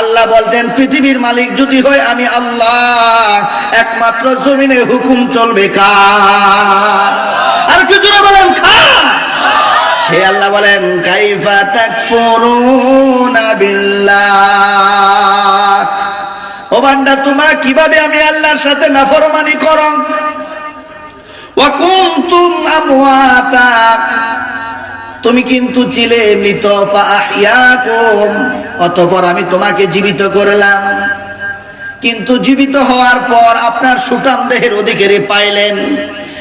আল্লাহ বলছেন পৃথিবীর মালিক যদি হয়, আমি আল্লাহ, একমাত্র জমিনে হুকুম চলবে কার? আর কিছু না বলেন খা সে আল্লাহ বলেন, কাইফা তাকফুরুনা বিল্লাহ। ও বান্দা, তোমরা কীভাবে আমি আল্লাহর সাথে নাফরমানি করো? ওয়া তুমি কিন্তু ছিলে মৃত অতপর আমি তোমাকে জীবিত করলাম। কিন্তু জীবিত হওয়ার পর আপনার সুটাম দেহের অধিকারী পাইলেন।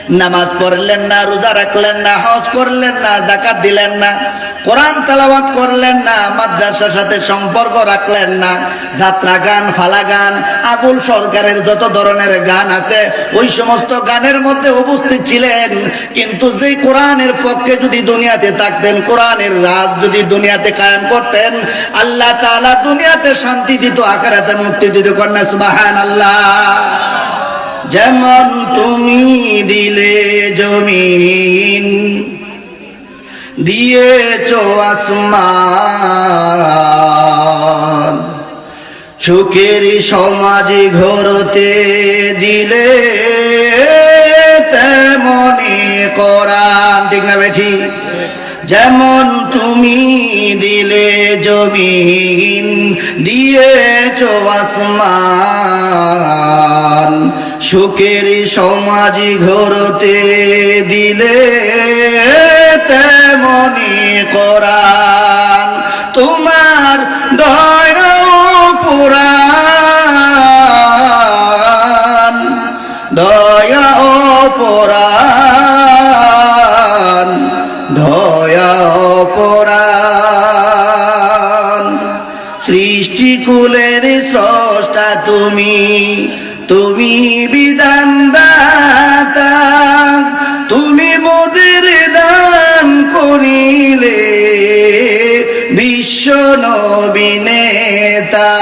নামাজ পড়লেন না, রোজা রাখলেন না, হজ করলেন না জাকাত দিলেন না, কোরআন তেলাওয়াত করলেন না, মাদ্রাসার সাথে সম্পর্ক রাখলেন না, যাত্রা গান, ফালা গান, আবুল সরকারের যত ধরনের গান আছে, ওই সমস্ত গানের মধ্যে উপস্থিত ছিলেন। কিন্তু যেই কোরআনের পক্ষে যদি দুনিয়াতে থাকতেন, কোরআনের রাজ যদি দুনিয়াতে কায়েম করতেন, আল্লাহ তাআলা দুনিয়াতে শান্তি দিত, আখেরাতে মুক্তি দিত, কন্যা সুবাহান আল্লাহ যেমন তুমি দিলে জমিন, দিয়েছ আসমান। সুখের সমাজ ঘরতে দিলে তেমনি করান ঠিক না বেঠি? যেমন তুমি দিলে জমিন, দিয়েছ আসমান। সুখের সমাজ ঘরতে দিলে তেমনি করান তোমার দয়া পুরাণ দয়া ও দয়া ও পুরাণ। সৃষ্টিকুলের স্রষ্টা তুমি তুমি বিধান দাতা তুমি মোদের দান করিলে বিশ্ব নবীনেতা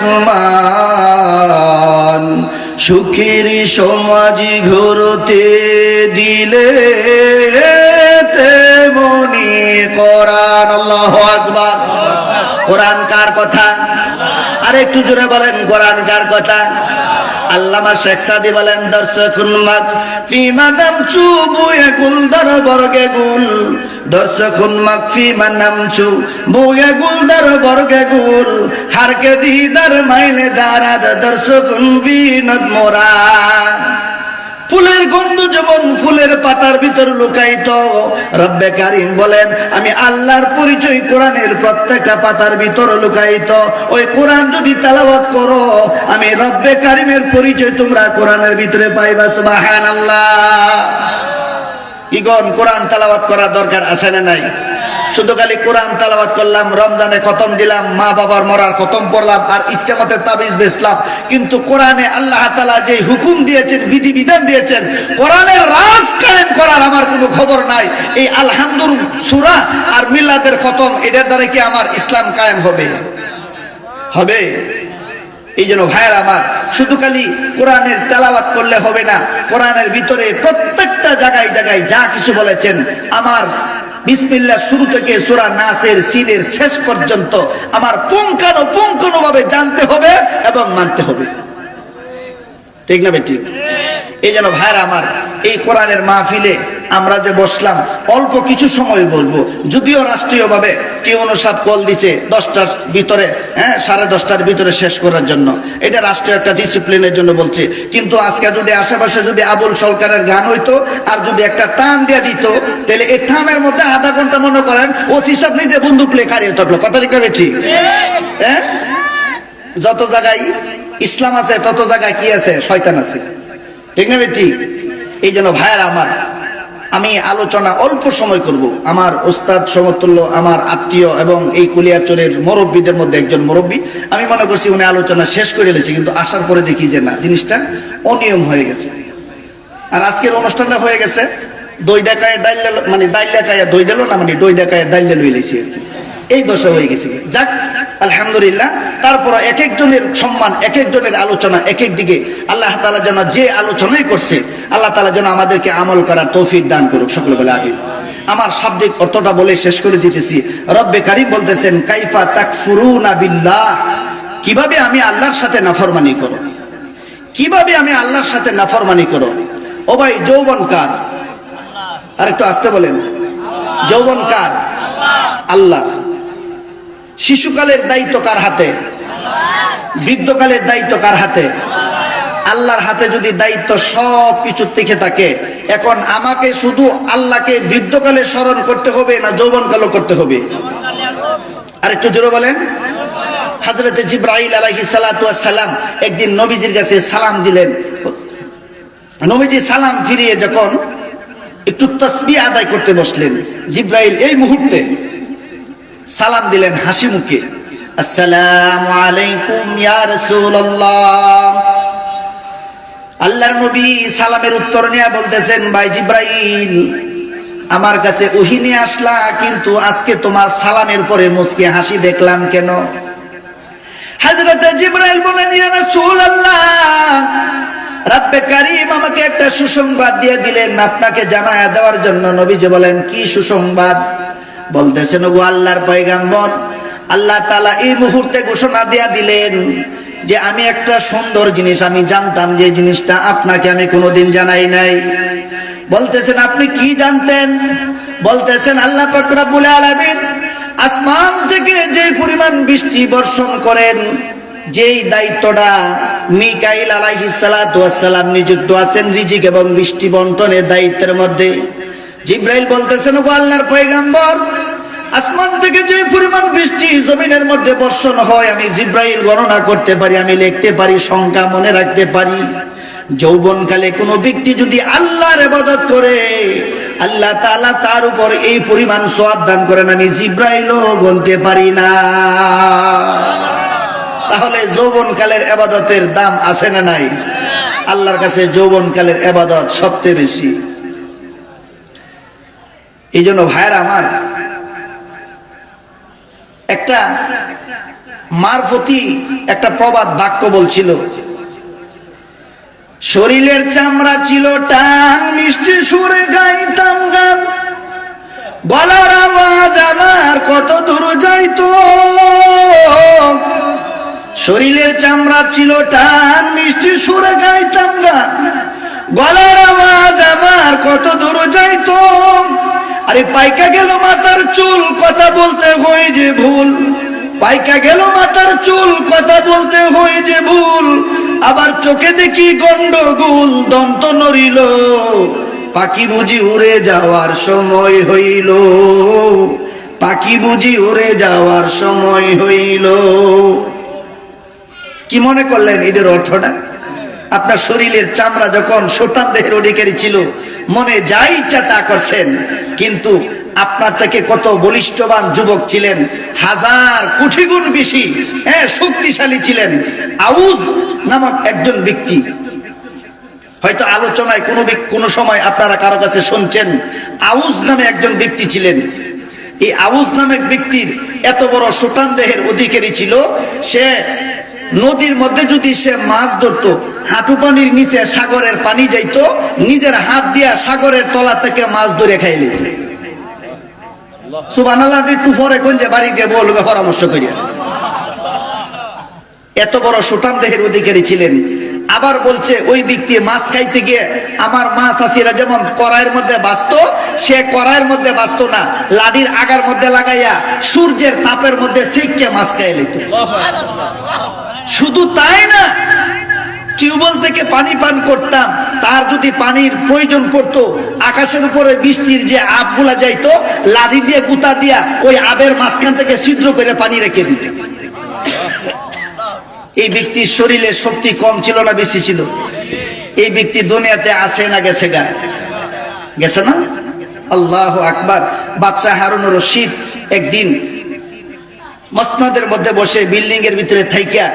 আসমান, সুখের সমাজ ঘুরতে দিলে তেমনি কোরআন, আল্লাহ আকবার। কোরআন কার কথা? আর একটু জোরে বলেন, কোরআন কার কথা? আল্লামা শেখ সাদি বলেন, দর্শক উন্মাদ, ফি মাদাম চু বুয়ে গুল দর বর্গে গুল। দর্শক উন্মাদ, ফি মানাম চু বুয়ে গুল দর বর্গে গুল। হারকে দিদার মাইলে দারাদ, দর্শক বিনদ মোরা। ফুলের গন্ধ যেমন ফুলের পাতার ভিতর লুকাইত রব্বে কারিম বলেন, আমি আল্লাহর পরিচয় কোরআনের প্রত্যেকটা পাতার ভিতর লুকাইত ওই কোরআন যদি তেলাওয়াত করো, আমি রব্বে কারিমের পরিচয় তোমরা কোরআনের ভিতরে পাইবা সুবাহান আল্লাহ ইগন কোরআন তেলাওয়াত করার দরকার আছে না নাই? শুধু খালি কোরআন তালাবাদ করলাম, রমজানে খতম দিলাম, মা বাবার মরার খতম পড়লাম আর ইচ্ছা মতে তাবিজ বেচলাম। কিন্তু কোরআনে আল্লাহ তালা যে হুকুম দিয়েছেন বিধি বিধান দিয়েছেন, কোরআনের রাজ কায়েম করার আমার কোনো খবর নাই। এই আলহামদুল সুরা আর মিল্লাদের খতম, এটার দ্বারা কি আমার ইসলাম কায়েম হবে? হবে। এই জন্য ভাইয়ের আমার শুধু খালি কোরআনের তেলাবাত করলে হবে না। কোরআনের ভিতরে প্রত্যেকটা জায়গায় জায়গায় যা কিছু বলেছেন, আমার বিসমিল্লা শুরু থেকে সুরা নাসের সিনের শেষ পর্যন্ত আমার পুঙ্খানো পুঙ্খানো ভাবে জানতে হবে এবং মানতে হবে। ঠিক না ঠিক এই যেন ভাইরা আমার এই কোরআনের মাহফিলে আমরা যে বসলাম, অল্প কিছু সময় বলব। যদিও রাষ্ট্রীয়ভাবে টিউনো সাহেব কল দিছে দশটার ভিতরে হ্যাঁ সাড়ে দশটার ভিতরে শেষ করার জন্য। এটা রাষ্ট্রীয় একটা ডিসিপ্লিনের জন্য বলছে। কিন্তু আজকে যদি আশেপাশে যদি আবুল সরকারের গান হইতো, আর যদি একটা টান দিয়ে দিত, তাহলে এই টানের মধ্যে আধা ঘণ্টা মনে করেন ও হিসাব নিজে বন্দুক লেখা হারিয়ে থাকল। কথা লিখবে ঠিক হ্যাঁ? যত জায়গায় ইসলাম আছে, তত জায়গায় কি আছে? শয়তান আছে। ঠিক না ঠিক এই জন্য ভাইয়ের আমার আমি আলোচনা অল্প সময় করব। আমার ওস্তাদ সমতুল্য, আমার আত্মীয় এবং এই কুলিয়ারচরের মুরব্বীদের মধ্যে একজন মুরব্বী। আমি মনে করছি উনি আলোচনা শেষ করে এলেছে কিন্তু আসার পরে দেখি যে না, জিনিসটা অনিয়ম হয়ে গেছে। আর আজকের অনুষ্ঠানটা হয়ে গেছে, দই ডাকায় ডাইল মানে ডাইল ডাকায় দই দিল না মানে দই ডাকায় ডাইল লইলেছি আর কি। এই দশা হয়ে গেছে। যাক, আলহামদুলিল্লাহ তারপর এক একজনের সম্মান, এক একজনের আলোচনা, এক এক দিকে আল্লাহ তালা যেন যে আলোচনাই করছে, আল্লাহ তালা যেন আমাদেরকে আমল করার তৌফিক দান করুক, সকলে বলে আগে আমার শাব্দিক অর্থটা বলে শেষ করে দিতেছি। রব্বে কারিম বলতেছেন, কাইফা তাকফুরুনা বিল্লাহ। কীভাবে আমি আল্লাহর সাথে নাফরমানি করো কীভাবে আমি আল্লাহর সাথে নাফরমানি করো ও ভাই, যৌবন কার? আর একটু আসতে বলেন। যৌবন কার? আল্লাহ। শিশুকালের দায়িত্ব কার হাতে? বৃদ্ধকালের দায়িত্ব কার হাতে? আল্লাহর হাতে যদি দায়িত্ব সব কিছু থেকে থাকে, এখন আমাকে শুধু আল্লাহকে বৃদ্ধকালে স্মরণ করতে হবে না যৌবন যৌবনকালও করতে হবে? আর একটু জোরে বলেন। হাজরতে জিব্রাহিল আলাইহি সালাম একদিন নবীজির কাছে সালাম দিলেন। নবীজি সালাম ফিরিয়ে যখন একটু তসবি আদায় করতে বসলেন জিব্রাহিল এই মুহূর্তে সালাম দিলেন হাসি মুখে। আসসালামু আলাইকুম আল্লাহর নবী সালামের উত্তর নিয়ে বলতেছেন, ভাই জিব্রাইল, আমার কাছে ওহি নিয়ে আসলা, কিন্তু আজকে তোমার সালামের পরে মুসকে হাসি দেখলাম কেন? জিব্রাইল বলেন, ইয়া কারিম আমাকে একটা সুসংবাদ দিয়ে দিলেন। আপনাকে জানায়া দেওয়ার জন্য নবীজি বলেন, কি সুসংবাদ? বলতেছেন গো আল্লাহর পয়গাম্বর, আল্লাহ তালা এই মুহূর্তে ঘোষণা দিয়া দিলেন যে আমি একটা সুন্দর জিনিস, আমি জানতাম যে জিনিসটা আপনাকে আমি কোনোদিন জানাই নাই। বলতেছেন, আপনি কি জানতেন? বলতেছেন, আল্লাহ আসমান থেকে যে পরিমাণ বৃষ্টি বর্ষণ করেন, যেই দায়িত্বটা মিকাইল ওয়াসসালাম নিযুক্ত আছেন, রিজিক এবং বৃষ্টি বন্টনের দায়িত্বের মধ্যে। জিব্রাইল বলতেছেন ও আল্লাহর পয়গাম্বর, আসমান থেকে যে পরিমাণ বৃষ্টি জমিনের মধ্যে বর্ষণ হয়, আমি জিব্রাইল গণনা করতে পারি, আমি লিখতে পারি, সংখ্যা মনে রাখতে পারি। যৌবনকালে কোনো ব্যক্তি যদি আল্লাহর ইবাদত করে, আল্লাহ তাআলা তার উপর এই পরিমাণ সওয়াব দান করেন, আমি জিব্রাইলও গুনতে পারি না। তাহলে যৌবনকালের এবাদতের দাম আছে না নাই? আল্লাহর কাছে যৌবনকালের এবাদত সবচেয়ে বেশি। এই জন্য ভাইয়ের আমার, একটা মার প্রতি একটা প্রবাদ বাক্য বলছিল, শরীরের চামড়া ছিল টান, মিষ্টি সুরে গাইতাম গান। গলার আওয়াজ আমার কত দূর যাইতো। শরীরের চামড়া ছিল টান, মিষ্টি সুরে গাইতাম গান। গলার আওয়াজ আমার কত দূর যাইতো। আরে পাইকা গেল মাথার চুল, কথা বলতে হয় যে ভুল। পাইকা গেল মাথার চুল, কথা বলতে হয় যে ভুল। আবার চোখে দেখি গন্ডগোল, দন্ত নড়িল। পাখি বুঝি উড়ে যাওয়ার সময় হইল। পাখি বুঝি উড়ে যাওয়ার সময় হইল। কি মনে করলেন এদের অর্থটা? আপনার শরীরের চামড়া যখন সোটান দেহের অধিকারী ছিল, মনে যা ইচ্ছা তা করছেন, কিন্তু আপনার থেকে কত বলিষ্ঠবান যুবক ছিলেন, হাজার কোটি গুণ বেশি হ্যাঁ শক্তিশালী ছিলেন। আউজ নামক একজন ব্যক্তি। হয়তো আলোচনায় কোনো কোনো সময় আপনারা কারও কাছে শুনছেন, আউজ নামে একজন ব্যক্তি ছিলেন। এই আউজ নামক ব্যক্তির এত বড় সুটান দেহের অধিকারী ছিল, সে নদীর মধ্যে যদি সে মাছ ধরত, হাঁটু পানির নিচে সাগরের পানি যাইত, নিজের হাত দিয়া সাগরের তলা থেকে মাছ ধরে খাইলে এত বড় সুটাম দেহের অধিকারী ছিলেন। আবার বলছে, ওই ব্যক্তি মাছ খাইতে গিয়ে আমার মাছ আসিরা যেমন কড়াইয়ের মধ্যে বাঁচত, সে কড়াইয়ের মধ্যে বাঁচত না লাডির আগার মধ্যে লাগাইয়া সূর্যের তাপের মধ্যে শিখকে মাছ খাই লইত শুধু তাই না, টিউবওয়েল থেকে পানি পান করতাম, তার যদি পানির প্রয়োজন পড়তো, আকাশের উপরে বৃষ্টির যে আপগুলা যাইতো, লাঠি দিয়ে, গুতা দিয়া, ওই আবের মাঝখান থেকে ছিদ্র করে পানি রেখে দিত। এই ব্যক্তির শরীরে শক্তি কম ছিল না বেশি ছিল? এই ব্যক্তি দুনিয়াতে আসে না গেছে গা? গেছে না? আল্লাহ আকবার। বাদশাহ হারুন রশিদ একদিন মসনদের মধ্যে বসে বিল্ডিং এর ভিতরে থাইকা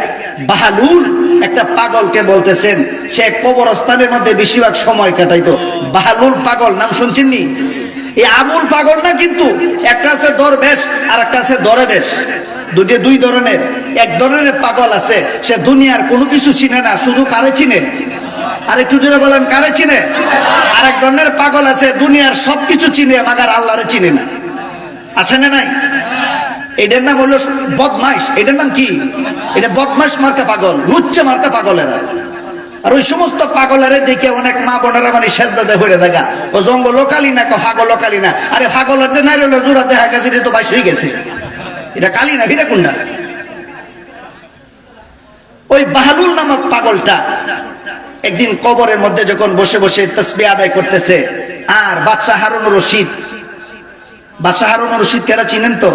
বাহালুল একটা পাগলকে বলতেছেন, সে কবরস্থানের মধ্যে বেশিরভাগ সময় কাটাইতো। বাহালুল পাগল, নাম শুনছেন নি? এই আবুল পাগল না কিন্তু? একটা আছে দরবেশ আর একটা আছে দরবেশ। দুটি দুই ধরনের। এক ধরনের পাগল আছে, সে দুনিয়ার কোনো কিছু চিনে না, শুধু কারে চিনে? আর একটু জোরে বলেন, কারে চিনে? আর এক ধরনের পাগল আছে, দুনিয়ার সবকিছু চিনে, মাগার আল্লাহরে চিনে না। আছে না নাই? এটার নাম হলো বদমাইশ। এটার নাম কি? এটা বদমাইশ মার্কা পাগল, লুচ্চে মার্কা পাগলেরা। আর ওই সমস্ত পাগলের দেখে অনেক মা বোনেরা মানে সেজদাতে হয়ে দেখা ও জঙ্গ লোকালি না, কো হাগল লোকালি না। আরে হাগলের যে নারী হলো জোড়া দেখা গেছে এটা তো বাইশ হয়ে গেছে। এটা কালি না ভিড়ে কোনটা ওই বাহালুল নামক পাগলটা একদিন কবরের মধ্যে যখন বসে বসে তসবি আদায় করতেছে, আর বাদশাহ হারুন রশিদ। বাদশাহ হারুন রশিদ কেটা চিনেন তো?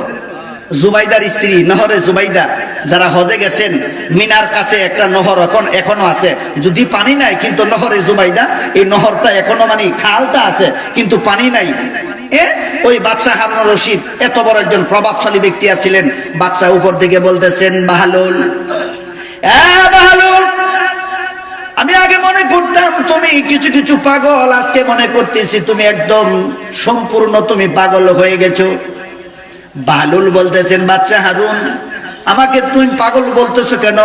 জুবাইদার স্ত্রী, নহরে জুবাইদা, যারা হজে গেছেন, মিনার কাছে একটা নহর এখন এখনও আছে। যদি পানি নাই, কিন্তু নহরে জুবাইদা, এই নহরটা এখনও মানে খালটা আছে, কিন্তু পানি নাই। ওই বাদশাহ হারুন রশিদ, এত বড় একজন প্রভাবশালী ব্যক্তি আছিলেন। বাদশাহ উপর দিকে বলতেছেন, বাহালুল। বাহালুল! আমি আগে মনে করতাম তুমি কিছু কিছু পাগল, আজকে মনে করতেছি তুমি একদম সম্পূর্ণ তুমি পাগল হয়ে গেছো। বালুল বলতেছেন, বাচ্চা হারুন, আমাকে তুমি পাগল বলতেছো কেন?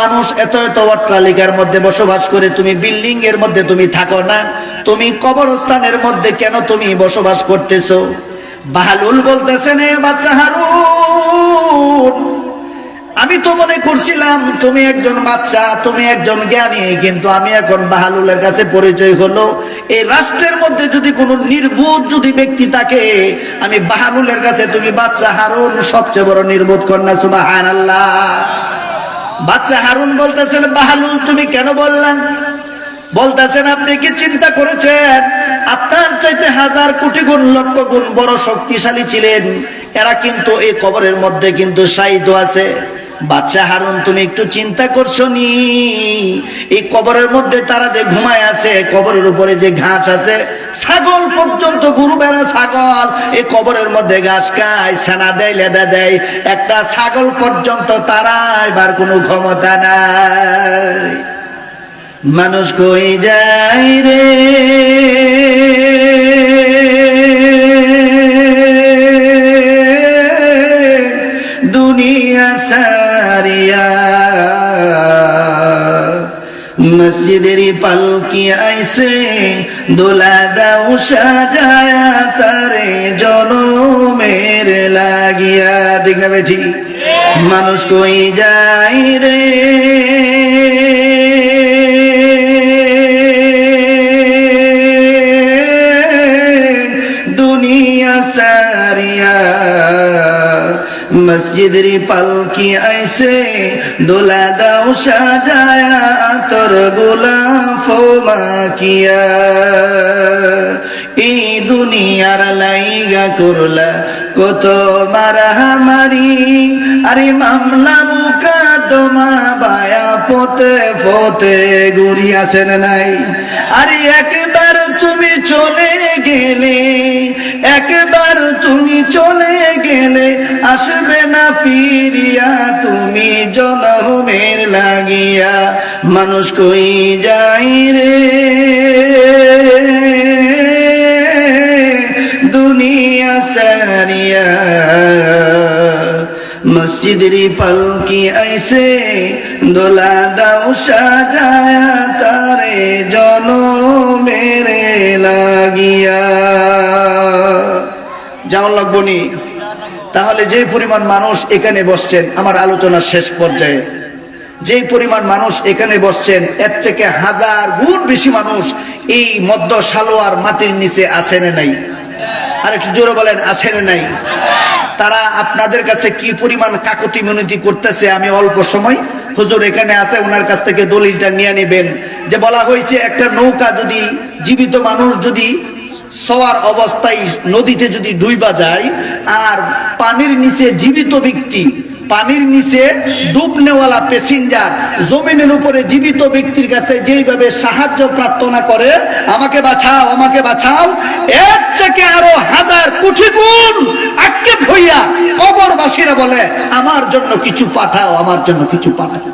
মানুষ এত এত অট্টালিকার মধ্যে বসবাস করে, তুমি বিল্ডিং এর মধ্যে তুমি থাকো না। তুমি কবরস্থানের মধ্যে কেন তুমি বসবাস করতেছো? বাহালুল বলতেছেন বাচ্চা হারুন আমি তো মনে করছিলাম, তুমি একজন বাচ্চা, তুমি একজন জ্ঞানী, কিন্তু আমি এখন বাহালুলের কাছে পরিচয় হলো। এই রাষ্ট্রের মধ্যে যদি কোনো নির্বোধ যদি ব্যক্তি থাকে, আমি বাহালুলের কাছে তুমি বাচ্চা হারুন সবচেয়ে বড় নির্বোধ কন্যা আল্লাহ বাচ্চা হারুন বলতেছেন, বাহালুল, তুমি কেন বললাম বলতেছেন, আপনি কি চিন্তা করেছেন? আপনার চাইতে হাজার কোটি গুণ, লক্ষ গুণ বড় শক্তিশালী ছিলেন। এরা কিন্তু এই কবরের মধ্যে কিন্তু সাহিত্য আছে। বাচ্চা হারুন, তুমি একটু চিন্তা করছ নি? এই কবরের মধ্যে তারা যে ঘুমায় আছে, কবরের উপরে যে ঘাস আছে, ছাগল পর্যন্ত গরু বেড়া ছাগল। এই কবরের মধ্যে ঘাস খায়, ছানা দেয়, লেদা দেয়। একটা ছাগল পর্যন্ত তারা এবার কোনো ক্ষমতা নাই। মানুষ কই যায় রে? দুনিয়া সারিয়া মসজিদের পালকি আইসে দোলা দাও সাজায়া তারে জনমের লাগিয়া। ঠিক না বেঠি? মানুষ কই যাই রে? মসজিদের পালকি আইসে? দোলা দাও সাজায়া, তোর গোলাফ মাকিয়া এই দুনিয়ার লাইগা করলা, কত মারামারি আরে মামলা বুকা, তোমা বায়া পতে পতে গুড়ি আছেন নাই। আরে একবার তুমি চলে গেলে, একবার তুমি চলে গেলে আসবে না ফিরিয়া, তুমি জনমের লাগিয়া মানুষ কই যাই রে? দুনিয়া সারিয়া, মসজিদের পালকি আইসে দোলা দাও সাজায়া তারে জন মেরে লাগিয়া। যেমন লাগবো নি। তাহলে যে পরিমাণ মানুষ এখানে বসছেন, আমার আলোচনার শেষ পর্যায়ে। যে পরিমাণ মানুষ এখানে বসছেন, এর থেকে হাজার গুণ বেশি মানুষ এই মধ্য সালোয়ার মাটির নিচে আসেনে নাই। আর একটু জোরে বলেন আসেনে নাই। তারা আপনাদের কাছে কি পরিমাণ কাকতি মিনতি করতেছে, আমি অল্প সময় হুজুর এখানে আছে ওনার কাছ থেকে দলিলটা নিয়ে নেবেন। যে বলা হয়েছে, একটা নৌকা যদি জীবিত মানুষ যদি সওয়ার অবস্থায় নদীতে যদি ডুইবা যায়, আর পানির নিচে জীবিত ব্যক্তি পানির নিচে ডুব নেওয়ালা প্যাসেঞ্জার জমিনের উপরে জীবিত ব্যক্তির কাছে যেইভাবে সাহায্য প্রার্থনা করে, আমাকে বাঁচাও আমাকে বাঁচাও, এর থেকে আরও হাজার কোটি গুণ আক্ষেপ হইয়া কবরবাসীরা বলে, আমার জন্য কিছু পাঠাও, আমার জন্য কিছু পাঠাও,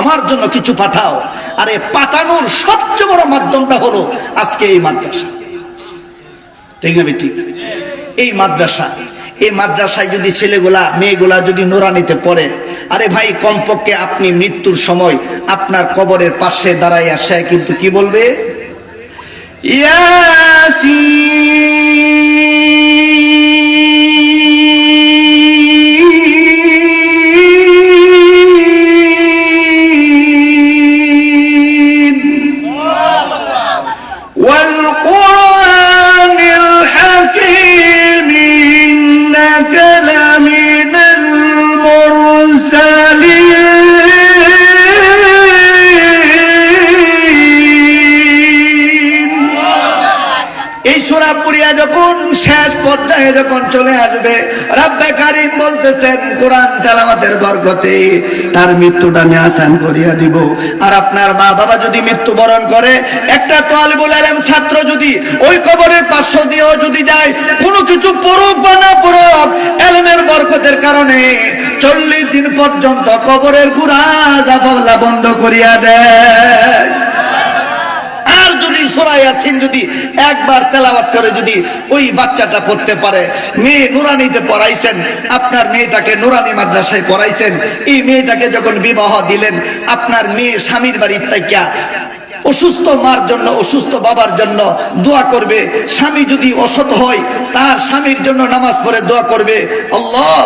আমার জন্য কিছু পাঠাও। আরে পাঠানোর সবচেয়ে বড় মাধ্যমটা হলো আজকে এই মাদ্রাসা। ঠিক না, ঠিক? এই মাদ্রাসা এই মাদ্রাসায় যদি ছেলেগুলা, মেয়েগুলা যদি নোরানিতে পড়ে, আরে ভাই, কমপক্ষে আপনি মৃত্যুর সময় আপনার কবরের পাশে দাঁড়াইয়া সে কিন্তু কি বলবে? ইয়াসিন। শেষ পর্যায়ে যখন চলে আসবে, রাব্বে কারিম বলতেছেন, কোরআন তেলাওয়াতের বরকতে তার মৃত্যুটা আমি আসান করিয়া দিব। আর আপনার মা বাবা যদি মৃত্যুবরণ করে, একটা তালিবুল আলম ছাত্র যদি ওই কবরের পার্শ্ব দিয়েও যদি যায়, কোনো কিছু পড়ুক বা না পড়ুক, এলমের বরকতের কারণে চল্লিশ দিন পর্যন্ত কবরের গুড়া জাফাল্লা বন্ধ করিয়া দেয়। আর যদি, একবার তেলাওয়াত করে যদি ওই বাচ্চাটা পড়তে পারে। মেয়ে নুরানিতে পড়াইছেন, আপনার মেয়েটাকে নুরানি মাদ্রাসায় পড়াইছেন। এই মেয়েটাকে যখন বিবাহ দিলেন, আপনার মেয়ে স্বামীর বাড়ির তাইকা অসুস্থ মার জন্য, অসুস্থ বাবার জন্য দোয়া করবে। স্বামী যদি অসৎ হয়, তার স্বামীর জন্য নামাজ পড়ে দোয়া করবে। আল্লাহ,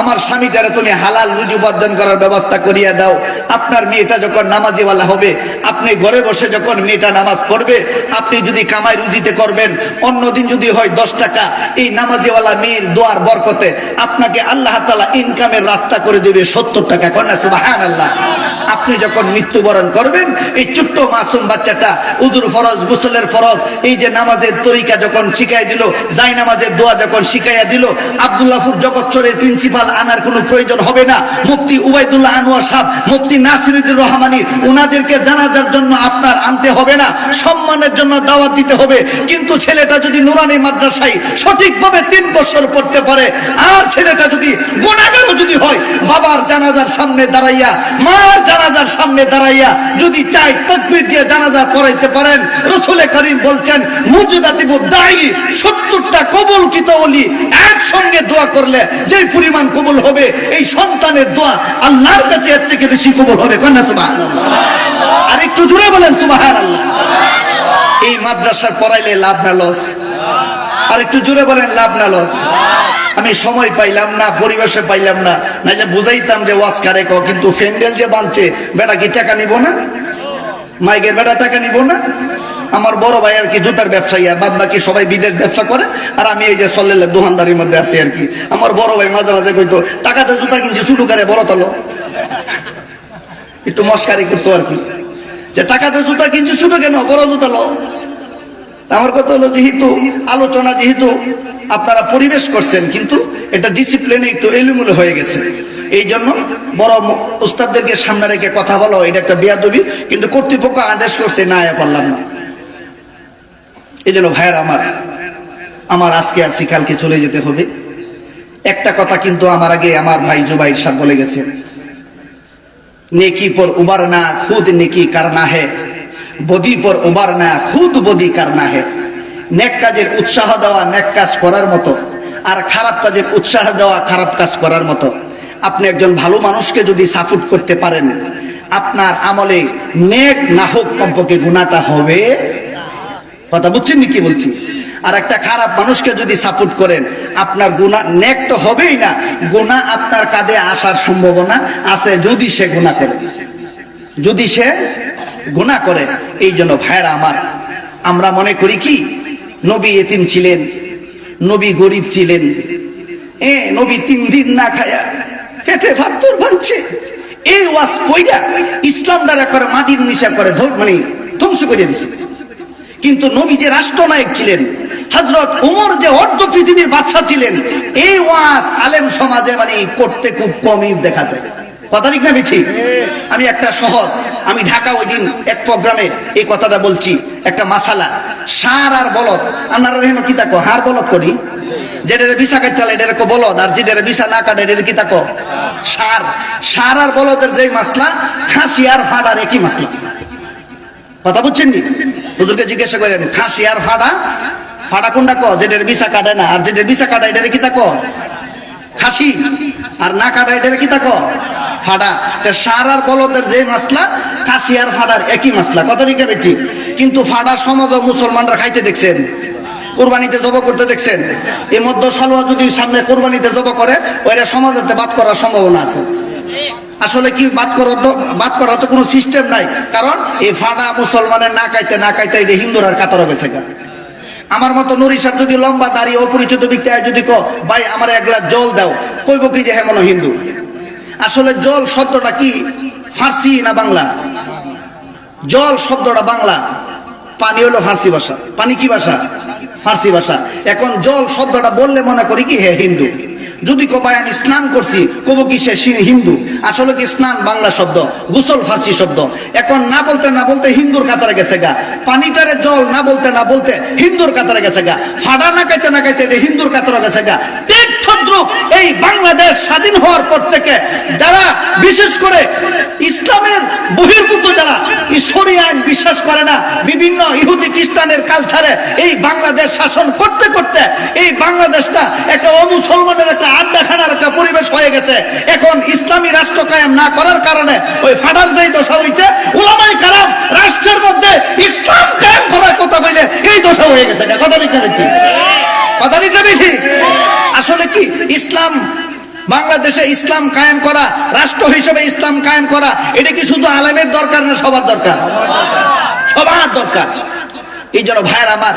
আমার স্বামীটারে তুমি হালাল রুজু বর্জন করার ব্যবস্থা করিয়া দাও। আপনার মেয়েটা যখন নামাজিওয়ালা হবে, আপনি ঘরে বসে যখন মেয়েটা নামাজ পড়বে, আপনি যদি কামাই রুজিতে করবেন, অন্যদিন যদি হয় দশ টাকা, এই নামাজিওয়ালা মেয়ের দোয়ার বরকতে আপনাকে আল্লাহ তালা ইনকামের রাস্তা করে দেবে সত্তর টাকা। কন্যা আল্লাহ আপনি যখন মৃত্যুবরণ করবেন, এই ছোট্ট মাসুম বাচ্চাটা উজুর ফরজ, গোসলের ফরজ, এই যে নামাজের তরিকা যখন শিখাই দিল জাই নামাজের দোয়া যখন শিখাইয়া দিল, আবদুল্লাহপুর জগৎসরের প্রিন্সিপাল আনার কোনো প্রয়োজন হবে না। মুফতি উবাইদুল্লাহ আনোয়ার সাহ মুফতি নাসিরুদ্দিন রহমানি ওনাদেরকে জানাজার জন্য আপনার আনতে হবে না, সম্মানের জন্য দাওয়াত দিতে হবে। কিন্তু ছেলেটা যদি নুরানি মাদ্রাসায় সঠিকভাবে তিন বছর পড়তে পারে, আর ছেলেটা যদি গুণাগারও যদি হয়, বাবার জানাজার সামনে দাঁড়াইয়া, মার জানাজার সামনে দাঁড়াইয়া যদি চাই তকবির দিয়ে জানাজা পড়াইতে পারেন। রসুলে করিম বলছেন মুজিদাতিবু দায়ী সত্তরটা কবুলকৃত অলি একসঙ্গে দোয়া করলে যে পরিমাণ কবুল হবে, এই সন্তানের দোয়া আল্লাহর কাছে এর থেকে বেশি কবুল হবে। কন্যা সুবাহ আর একটু জুড়ে বলেন সুবাহ এই মাদ্রাসার পড়াইলে লাভ না লস? আর একটু জুড়ে বলেন, লাভ না লস? আমি সময় পাইলাম না, পরিবেশে পাইলাম না। না যে বুঝাইতাম যে ওয়াজ কারে কিন্তু ফ্যান্ডেল যে বানছে বেটা কি টাকা নিব না? মাইকের বেটা টাকা নিব না। আমার বড় ভাই আর কি জুতার ব্যবসায়ী বাদ বাকি সবাই বিদেশ ব্যবসা করে, আর আমি এই যে সল্লেলে দোকানদারির মধ্যে আছি আর কি। আমার বড় ভাই মাঝে মাঝে কইতো, টাকাতে জুতা কিনছি ছোট করে বড় তলো। একটু মস্কারি করতো আর কি। যে, টাকাতে জুতা কিনছি ছোট কেন? বড় জুতা লো। আমার কথা হলো, যেহেতু আলোচনা, যেহেতু আপনারা পরিবেশ করছেন, কিন্তু এটা ডিসিপ্লিনে একটু এলুমুলো হয়ে গেছে। এই জন্য বড় উস্তাদদেরকে সামনে রেখে কথা বলো, এটা একটা বেয়াদবি, কিন্তু কর্তৃপক্ষ আদেশ করছে, না আয়া পারলাম না। এই জন্য ভাইয়ের আমার আমার আজকে আছি কালকে চলে যেতে হবে। একটা কথা কিন্তু আমার আগে আমার ভাই জুবাই সাহেব বলে গেছে, নেকি পর উবার না, খুদ নেকি কার না হে, বদি পর উবার না, খুদ বদি কারনা হে। নেক কাজের উৎসাহ দেওয়া, নেক কাজ করার মতো, আর খারাপ কাজের উৎসাহ দেওয়া, খারাপ কাজ করার মতো। আপনি একজন ভালো মানুষকে যদি সাপোর্ট করতে পারেন, আপনার আমলে নেক না হোক কমপক্ষে গুণাটা হবে। কথা বুঝছেন কি বলছি? আর একটা খারাপ মানুষকে যদি সাপোর্ট করেন, আপনার গুণা নেক তো হবেই না, গুণা আপনার কাঁধে আসার সম্ভাবনা আছে যদি সে গুণা করে। যদি সে গুণা করে, এই জন্য ভাইরা আমার, আমরা মনে করি কি? নবী এতিম ছিলেন, নবী গরিব ছিলেন। এ নবী তিন দিন না খায়া পেটে ভাত্তর ভাঙছে। এই ওয়াজ কইরা ইসলাম দ্বারা করে মাটির নিশা করে মানে ধ্বংস করে দিছে। কিন্তু নবী যে রাষ্ট্রনায়ক ছিলেন হজরত উমর যে অর্ধ পৃথিবীর বাদশা ছিলেন, এই ওয়াজ আলেম সমাজে মানে করতে খুব কমই দেখা যায়। কথা ঠিক না ঠিক আমি একটা সহজ, আমি ঢাকা ওই দিন এক প্রোগ্রামে এই কথাটা বলছি, একটা মাসালা, সার আর বলদ। আপনারা কি দেখো, হার বলদ করি? যেটারে বিছা কাটালে এটারে কো বলদ, আর যেটারে বিছা না কাটে এটারে কি তাকো সার। সার আর বলদের যেই মাসলা, খাসি আর ফাড়ার একই মাসলা। কথা বুঝছেন নি? হুজুরকে জিজ্ঞাসা করেন, খাসি আর ফাড়া? ফাড়া কোনটা ক? যেটার বিছা কাটে না, আর যেটার বিছা কাটে এটারে কি তাকো খাসি। আর না কাটা এটার কি তাকো ফাডা। তে সার আর বলদের যে মাসলা, খাসি আর ফাডার একই মাসলা। কথা দিকে বেটি? কিন্তু ফাডা সমাজ মুসলমানরা খাইতে দেখছেন। কোরবানিতে জব করতে দেখছেন। এই মধ্য সালোয়া যদি সামনে কোরবানিতে জব করে, ওইটা সমাজেতে বাদ করার সম্ভাবনা আছে। আসলে কি বাদ করার তো বাদ করার তো কোনো সিস্টেম নাই। কারণ এই ফাডা মুসলমানের না খাইতে না খাইতে এটা হিন্দুরার কাতর গেছে। আমার মতো নুরি সাহেব যদি লম্বা দাঁড়িয়ে অপরিচিত ব্যক্তি যদি কো ভাই, আমার এক গ্লাস জল দাও। কইব কি যে হ্যাঁ মনে হয় হিন্দু। আসলে জল শব্দটা কি, ফার্সি না বাংলা? জল শব্দটা বাংলা। পানি হলো ফার্সি ভাষা। পানি কি ভাষা? ফার্সি ভাষা। এখন জল শব্দটা বললে মনে করি কি, হে হিন্দু। যদি কবাই আমি স্নান করছি, কব কি সে হিন্দু? আসলে কি স্নান বাংলা শব্দ, গোসল ফার্সি শব্দ। এখন না বলতে না বলতে হিন্দুর কাতারে গেছে গা। পানিটারে জল না বলতে না বলতে হিন্দুর কাতারে গেছে গা। ফাডা না কাইতে না কাইতে হিন্দুর কাতারে গেছে গা। তীর্থদ্রুপ এই বাংলাদেশ স্বাধীন হওয়ার পর থেকে যারা, বিশেষ করে ইসলামের বহির্ভূত যারা ঈশ্বরী আইন বিশ্বাস করে না, বিভিন্ন ইহুদি খ্রিস্টানের কালচারে এই বাংলাদেশ শাসন করতে করতে এই বাংলাদেশটা একটা অমুসলমানের একটা আড্ডাখানার একটা পরিবেশ হয়ে গেছে। এখন ইসলামী রাষ্ট্র কায়েম না করার কারণে ওই ফাটার যেই দশা হয়েছে ওলামাই কালাম রাষ্ট্রের মধ্যে ইসলাম কায়েম করার কথা বলে এই দশা হয়ে গেছে। কথা লিখতে কথা বেশি? আসলে কি? ইসলাম, বাংলাদেশে ইসলাম কায়েম করা, রাষ্ট্র হিসেবে ইসলাম কায়েম করা, এটা কি শুধু আলেমের দরকার না সবার দরকার? সবার দরকার। এই জন্য ভাইয়ের আমার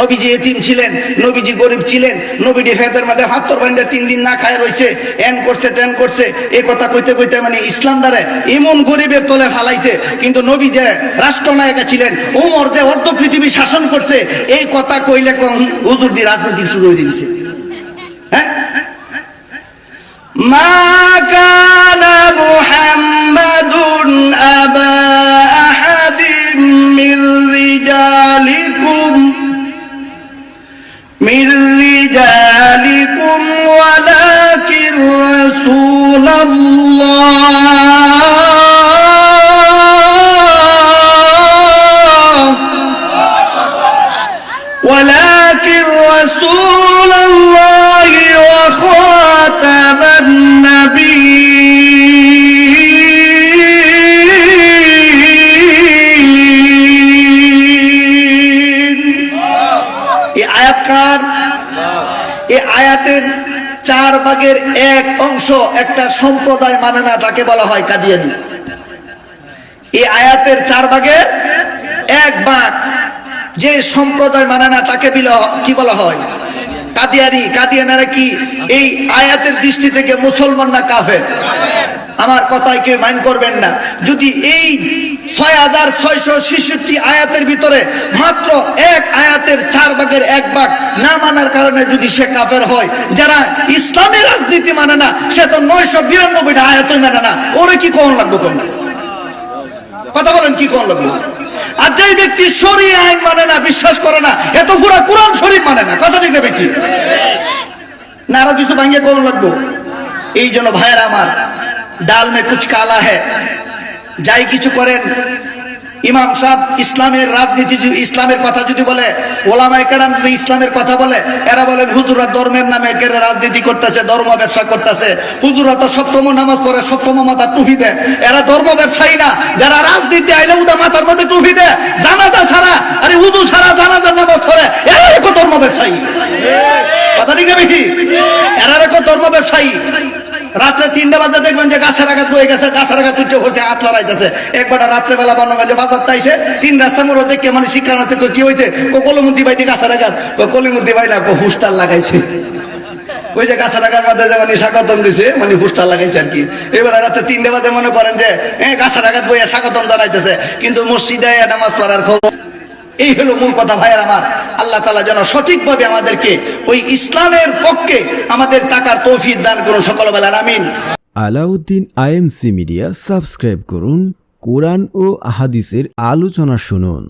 নবীজি এতিম ছিলেন, নবীজি গরিব ছিলেন, নবীজি ফেতের মধ্যে হাত্তর বান্ধা তিন দিন না খায় রয়েছে এন করছে টেন করছে, এ কথা কইতে কইতে মানে ইসলাম দ্বারা এমন গরিবের তোলে ফালাইছে, কিন্তু নবী যে রাষ্ট্রনায়িকা ছিলেন, উমর যে অর্ধ পৃথিবী শাসন করছে, এই কথা কইলে কম হুজুর দিয়ে রাজনীতির শুরু হয়ে দিয়েছে। হ্যাঁ? মা কানা من رجالكم من رجالكم ولكن رسول الله ভাগের এক অংশ একটা সম্প্রদায় মানে না তাকে বলা হয় কাদিয়ানি। এই আয়াতের চার ভাগের এক ভাগ, যে সম্প্রদায় মানে না, তাকে কি বলা হয়? কাদিয়ানি। কাদিয়ানারা কি এই আয়াতের দৃষ্টি থেকে মুসলমান না কাফের? আমার কথায় কেউ মাইন্ড করবেন না। যদি এই ছয় হাজার ছয়শো ছেষট্টি আয়াতের ভিতরে মাত্র এক আয়াতের চার ভাগের এক ভাগ না মানার কারণে যদি সে কাফের হয়, যারা ইসলামী রাজনীতি মানে না, সে তো নয়শো বিরানব্বইটা আয়াতই মানে না। ওরে কি কোন লাগবে কোন? কথা বলেন, কি কোন লাগবে? আর যে ব্যক্তি শরী আইন মানে না, বিশ্বাস করে না এত পুরা কোরআন শরীফ মানে না। কথা না ব্যক্তি না, আরও কিছু ভাঙ্গে কোন লাগবো? এই জন্য ভাইয়ের আমার, ডাল মে কুচ কালা হ্যাঁ যাই কিছু করেন, ইমাম সাহেব ইসলামের রাজনীতি ইসলামের কথা যদি বলে ওলামাই কেরাম যদি ইসলামের কথা বলে, এরা বলেন হুজুরা ধর্মের নামে কেড়ে রাজনীতি করতেছে, ধর্ম ব্যবসা করতেছে। হুজুরা তো সবসময় নামাজ পড়ে সবসময় মাথা টুপি দেয়। এরা ধর্ম ব্যবসায়ী না। যারা রাজনীতি আইলে উদা মাথার মধ্যে টুপি দেয়, জানাজা ছাড়া, আরে উদু ছাড়া জানাজার নামাজ পড়ে, এরা ধর্ম ব্যবসায়ী। কথা ঠিক না বেশি এরা রেখো ধর্ম ব্যবসায়ী। রাত্রে তিনটা বাজে দেখবেন যে গাছের আঘাত বয়ে গেছে, গাছের আঘাত উঠে পড়ছে, হাত লড়াইতেছে। একবার রাত্রে বেলা বান্নগঞ্জে বাজার তাইছে, তিন রাস্তা মোড় দেখে মানে শিক্ষা হচ্ছে কি হয়েছে? কলমুদ্দি বাইতে গাছের আঘাত। কলিমুদ্দি বাই না হুস্টার লাগাইছে। ওই যে গাছের আঘাত মধ্যে যে মানে স্বাগতম দিছে মানে হুস্টার লাগাইছে আর কি। এবার রাতে তিনটে বাজে মনে করেন যে হ্যাঁ গাছের আঘাত বইয়া স্বাগতম জানাইতেছে, কিন্তু মসজিদে নামাজ পড়ার খবর এই হলো মূল কথা ভাইয়ের আমার। আল্লাহ তালা যেন সঠিকভাবে আমাদেরকে ওই ইসলামের পক্ষে আমাদের টাকার তৌফিক দান করুন সকল বেলার আমিন। আলাউদ্দিন আইএমসি মিডিয়া সাবস্ক্রাইব করুন, কোরআন ও আহাদিসের আলোচনা শুনুন।